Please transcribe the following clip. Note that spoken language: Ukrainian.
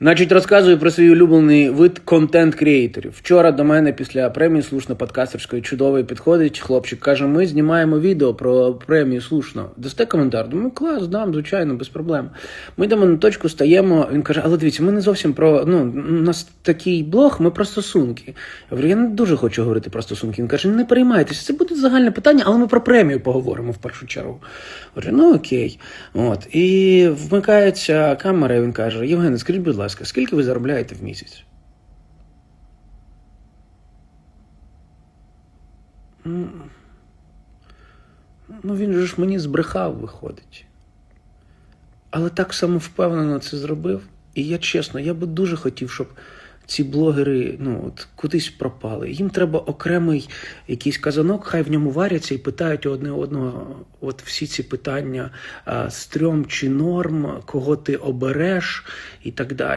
Значить, розказую про свій улюблений вид контент-креаторів. Вчора до мене після премії слушно подкастерської чудової підходить хлопчик. каже: ми знімаємо відео про премію слушно. Дасте коментар? Думаю, клас, дам, звичайно, без проблем. Ми йдемо на точку, стаємо. Він каже: але дивіться, ми не зовсім про ну, у нас такий блог, ми про стосунки. Я говорю, я не дуже хочу говорити про стосунки. Він каже: не переймайтеся, це буде загальне питання, але ми про премію поговоримо в першу чергу. Говорю, ну окей. От. І вмикається камера, і він каже: Євгене, скажіть, будь ласка, скільки ви заробляєте в місяць? Ну, він же ж мені збрехав, виходить. Але так самовпевнено це зробив. І я чесно, я би дуже хотів, щоб ці блогери ну, от, кудись пропали. Їм треба окремий якийсь казанок, хай в ньому варяться і питають одне одного от всі ці питання: стрьом чи норм, кого ти обереш і так далі.